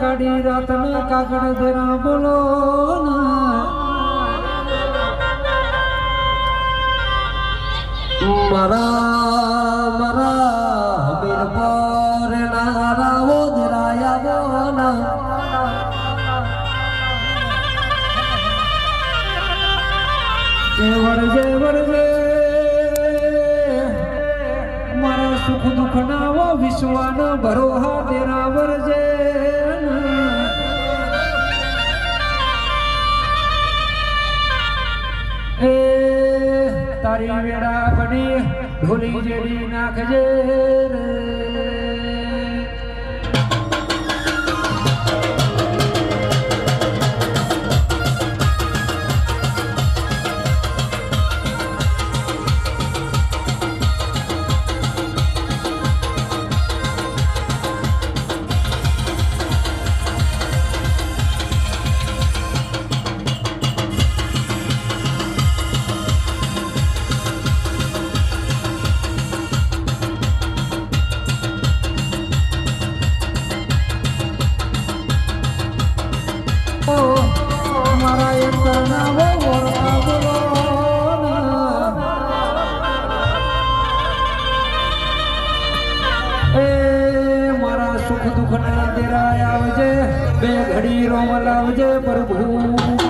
કાઢી રાતના કાગળ દેરા બોલો મારા મારા હમીર પર વરજે વરજે મારા સુખ દુઃખ ના વિશ્વાન ભરોહા તેરા વરજે એ તારી વેડા બની, ઢોલી જેડી નાખજે રે. સુખ દુઃખ ના દેરાય આવજે બે ઘડી રોમ લાવજે પ્રભુ.